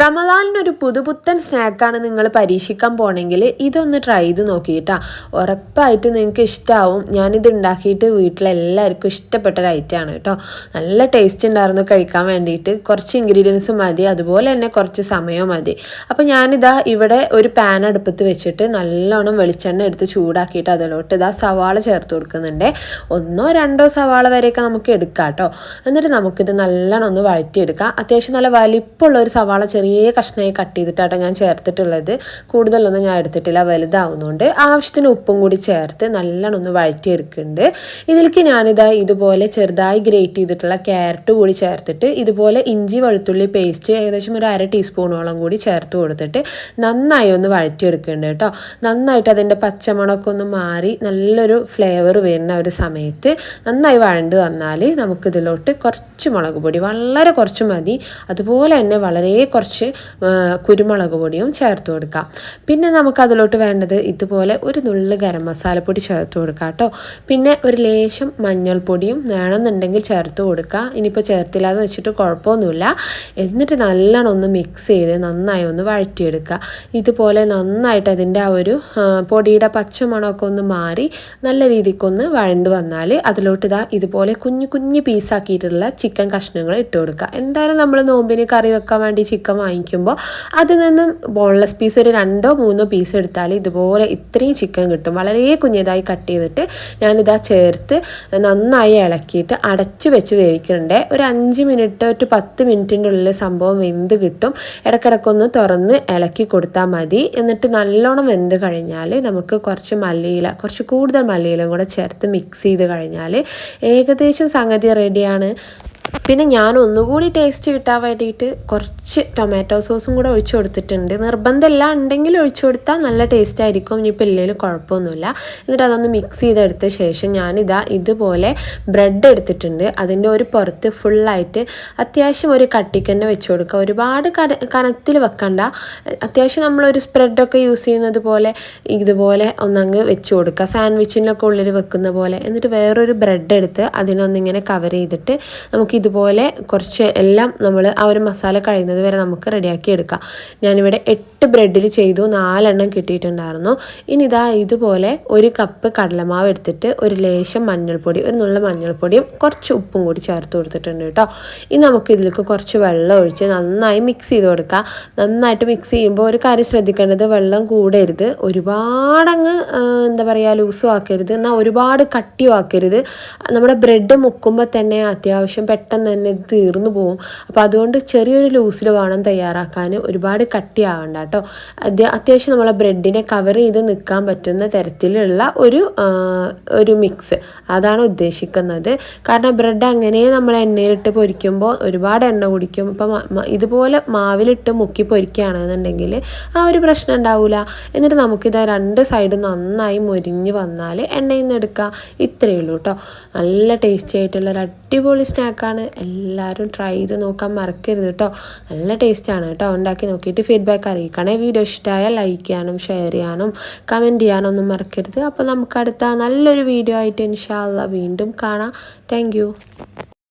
റമദാനിനൊരു പുതുപുത്തൻ സ്നാക്കാണ് നിങ്ങൾ പരീക്ഷിക്കാൻ പോണെങ്കിൽ ഇതൊന്ന് ട്രൈ ചെയ്ത് നോക്കിയിട്ടാ ഉറപ്പായിട്ട് നിങ്ങൾക്ക് ഇഷ്ടമാവും ഞാനിത് ഉണ്ടാക്കിയിട്ട് വീട്ടിലെല്ലാവർക്കും ഇഷ്ടപ്പെട്ട ഒരു ഐറ്റമാണ് കേട്ടോ. നല്ല ടേസ്റ്റ് ഉണ്ടായിരുന്നു കഴിക്കാൻ വേണ്ടിയിട്ട്. കുറച്ച് ഇൻഗ്രീഡിയൻസ് മതി. അതുപോലെ തന്നെ കുറച്ച് സമയവും മതി. അപ്പോൾ ഞാനിതാ ഇവിടെ ഒരു പാൻ അടുപ്പത്ത് വെച്ചിട്ട് നല്ലോണം വെളിച്ചെണ്ണ എടുത്ത് ചൂടാക്കിയിട്ട് അതിലോട്ട് ഇതാ സവാള ചേർത്ത് കൊടുക്കുന്നുണ്ട്. ഒന്നോ രണ്ടോ സവാള വരെയൊക്കെ നമുക്ക് എടുക്കാം കേട്ടോ. എന്നിട്ട് നമുക്കിത് നല്ലോണം ഒന്ന് വഴറ്റിയെടുക്കാം. അത്യാവശ്യം നല്ല വലിപ്പമുള്ള ഒരു സവാള ചെറിയ കഷ്ണമായി കട്ട് ചെയ്തിട്ടാണ് ഞാൻ ചേർത്തിട്ടുള്ളത്. കൂടുതലൊന്നും ഞാൻ എടുത്തിട്ടില്ല വലുതാവുന്നുണ്ട്. ആവശ്യത്തിന് ഉപ്പും കൂടി ചേർത്ത് നല്ലോണം ഒന്ന് വഴറ്റിയെടുക്കുന്നുണ്ട്. ഇതിലേക്ക് ഞാനിതാ ഇതുപോലെ ചെറുതായി ഗ്രേറ്റ് ചെയ്തിട്ടുള്ള ക്യാരറ്റ് കൂടി ചേർത്തിട്ട് ഇതുപോലെ ഇഞ്ചി വെളുത്തുള്ളി പേസ്റ്റ് ഏകദേശം ഒരു അര ടീസ്പൂണോളം കൂടി ചേർത്ത് കൊടുത്തിട്ട് നന്നായി ഒന്ന് വഴറ്റിയെടുക്കുന്നുണ്ട് കേട്ടോ. നന്നായിട്ട് അതിന്റെ പച്ചമുളകൊക്കെ ഒന്ന് മാറി നല്ലൊരു ഫ്ലേവർ വരുന്ന ഒരു സമയത്ത് നന്നായി വഴണ്ട് വന്നാൽ നമുക്കിതിലോട്ട് കുറച്ച് മുളക് പൊടി വളരെ കുറച്ച് മതി. അതുപോലെ തന്നെ വളരെ കുറച്ച് കുരുമുളക് പൊടിയും ചേർത്ത് കൊടുക്കാം. പിന്നെ നമുക്ക് അതിലോട്ട് വേണ്ടത് ഇതുപോലെ ഒരു നുള്ളു ഗരം മസാലപ്പൊടി ചേർത്ത് കൊടുക്കാം കേട്ടോ. പിന്നെ ഒരു ലേശം മഞ്ഞൾപ്പൊടിയും വേണമെന്നുണ്ടെങ്കിൽ ചേർത്ത് കൊടുക്കുക ഇനിയിപ്പോൾ ചേർത്തില്ല എന്ന് വെച്ചിട്ട് കുഴപ്പമൊന്നുമില്ല. എന്നിട്ട് നല്ലോണം ഒന്ന് മിക്സ് ചെയ്ത് നന്നായി ഒന്ന് വഴറ്റിയെടുക്കുക. ഇതുപോലെ നന്നായിട്ട് അതിന്റെ ആ ഒരു പൊടിയുടെ പച്ചമണമൊക്കെ ഒന്ന് മാറി നല്ല രീതിക്കൊന്ന് വഴണ്ട് വന്നാൽ അതിലോട്ട് ഇതാ ഇതുപോലെ കുഞ്ഞു കുഞ്ഞു പീസാക്കിയിട്ടുള്ള ചിക്കൻ കഷ്ണങ്ങൾ ഇട്ട് കൊടുക്കുക. എന്തായാലും നമ്മൾ നോമ്പിന് കറി വെക്കാൻ വേണ്ടി ചിക്കൻ വാങ്ങിക്കുമ്പോൾ അതിൽ നിന്നും ബോൺലെസ് പീസ് ഒരു രണ്ടോ മൂന്നോ പീസ് എടുത്താൽ ഇതുപോലെ ഇത്രയും ചിക്കൻ കിട്ടും. വളരെ കുഞ്ഞതായി കട്ട് ചെയ്തിട്ട് ഞാനിതാ ചേർത്ത് നന്നായി ഇളക്കിയിട്ട് അടച്ചു വെച്ച് വേവിക്കുന്നുണ്ട് ഒരു അഞ്ച് മിനിറ്റ് ഒരു പത്ത് മിനിറ്റിന്റെ ഉള്ളിൽ സംഭവം വെന്ത് കിട്ടും. ഇടക്കിടക്കൊന്ന് തുറന്ന് ഇളക്കി കൊടുത്താൽ മതി. എന്നിട്ട് നല്ലോണം വെന്ത് കഴിഞ്ഞാൽ നമുക്ക് കുറച്ച് മല്ലിയില കുറച്ച് കൂടുതൽ മല്ലിയിലും കൂടെ ചേർത്ത് മിക്സ് ചെയ്ത് കഴിഞ്ഞാൽ ഏകദേശം സംഗതി റെഡിയാണ് പിന്നെ ഞാൻ ഒന്നുകൂടി ടേസ്റ്റ് കിട്ടാൻ വേണ്ടിയിട്ട് കുറച്ച് ടൊമാറ്റോ സോസും കൂടെ ഒഴിച്ചു കൊടുത്തിട്ടുണ്ട്. നിർബന്ധമില്ല ഉണ്ടെങ്കിൽ ഒഴിച്ചു കൊടുത്താൽ നല്ല ടേസ്റ്റ് ആയിരിക്കും. ഇനിയിപ്പോൾ ഇല്ലെങ്കിലും കുഴപ്പമൊന്നുമില്ല. എന്നിട്ട് അതൊന്ന് മിക്സ് ചെയ്തെടുത്ത ശേഷം ഞാനിതാ ഇതുപോലെ ബ്രെഡ് എടുത്തിട്ടുണ്ട്. അതിന്റെ ഒരു പുറത്ത് ഫുള്ളായിട്ട് അത്യാവശ്യം ഒരു കട്ടിക്ക് തന്നെ വെച്ച് കൊടുക്കുക. ഒരുപാട് കന കനത്തിൽ വെക്കണ്ട. അത്യാവശ്യം നമ്മളൊരു സ്പ്രെഡൊക്കെ യൂസ് ചെയ്യുന്നത് പോലെ ഇതുപോലെ ഒന്നങ്ങ് വെച്ച് കൊടുക്കുക. സാൻഡ്വിച്ചിനൊക്കെ ഉള്ളിൽ വെക്കുന്ന പോലെ. എന്നിട്ട് വേറൊരു ബ്രെഡ് എടുത്ത് അതിനൊന്നിങ്ങനെ കവർ ചെയ്തിട്ട് നമുക്ക് ഇതുപോലെ കുറച്ച് എല്ലാം നമ്മൾ ആ ഒരു മസാല കഴിയുന്നത് വരെ നമുക്ക് റെഡിയാക്കി എടുക്കാം. ഞാനിവിടെ എട്ട് ബ്രെഡിൽ ചെയ്തു നാലെണ്ണം കിട്ടിയിട്ടുണ്ടായിരുന്നു. ഇനി ഇതാ ഇതുപോലെ ഒരു കപ്പ് കടലമാവ് എടുത്തിട്ട് ഒരു ലേശം മഞ്ഞൾപ്പൊടി ഒരു നുള്ള മഞ്ഞൾപ്പൊടിയും കുറച്ച് ഉപ്പും കൂടി ചേർത്ത് കൊടുത്തിട്ടുണ്ട് കേട്ടോ. ഇനി നമുക്ക് ഇതിലേക്ക് കുറച്ച് വെള്ളം ഒഴിച്ച് നന്നായി മിക്സ് ചെയ്ത് കൊടുക്കാം. നന്നായിട്ട് മിക്സ് ചെയ്യുമ്പോൾ ഒരു കാര്യം ശ്രദ്ധിക്കേണ്ടത് വെള്ളം കൂടരുത്. ഒരുപാടങ്ങ് എന്താ പറയുക ലൂസും ആക്കരുത്. എന്നാൽ ഒരുപാട് കട്ടിയും ആക്കരുത് നമ്മുടെ ബ്രെഡ് മുക്കുമ്പോൾ തന്നെ അത്യാവശ്യം പെട്ടെന്ന് തന്നെ തീർന്നു പോകും. അപ്പോൾ അതുകൊണ്ട് ചെറിയൊരു ലൂസിൽ വേണം തയ്യാറാക്കാൻ ഒരുപാട് കട്ടിയാവണ്ട കേട്ടോ. അത്യാവശ്യം നമ്മളെ ബ്രെഡിനെ കവർ ചെയ്ത് നിൽക്കാൻ പറ്റുന്ന തരത്തിലുള്ള ഒരു ഒരു മിക്സ് അതാണ് ഉദ്ദേശിക്കുന്നത്. കാരണം ബ്രെഡ് അങ്ങനെ നമ്മൾ എണ്ണയിലിട്ട് പൊരിക്കുമ്പോൾ ഒരുപാട് എണ്ണ കുടിക്കും. ഇപ്പം ഇതുപോലെ മാവിലിട്ട് മുക്കി പൊരിക്കുകയാണെന്നുണ്ടെങ്കിൽ ആ ഒരു പ്രശ്നം ഉണ്ടാവില്ല എന്നിട്ട് നമുക്കിത് രണ്ട് സൈഡ് നന്നായി മുരിഞ്ഞ് വന്നാൽ എണ്ണയിൽ നിന്ന് എടുക്കുക ഇത്രയേ ഉള്ളൂ കേട്ടോ നല്ല ടേസ്റ്റി ആയിട്ടുള്ള ഒരു അടിപൊളി സ്നാക്കാണ് എല്ലാവരും ട്രൈ ചെയ്ത് നോക്കാൻ മറക്കരുത് കേട്ടോ നല്ല ടേസ്റ്റാണ് കേട്ടോ ഉണ്ടാക്കി നോക്കിയിട്ട് ഫീഡ്ബാക്ക് അറിയിക്കണേ. വീഡിയോ ഇഷ്ടമായാൽ ലൈക്ക് ചെയ്യാനും ഷെയർ ചെയ്യാനും കമന്റ് ചെയ്യാനൊന്നും മറക്കരുത്. അപ്പോൾ നമുക്ക് അടുത്ത നല്ലൊരു വീഡിയോ ആയിട്ട് ഇൻഷാല്ല വീണ്ടും കാണാം. താങ്ക്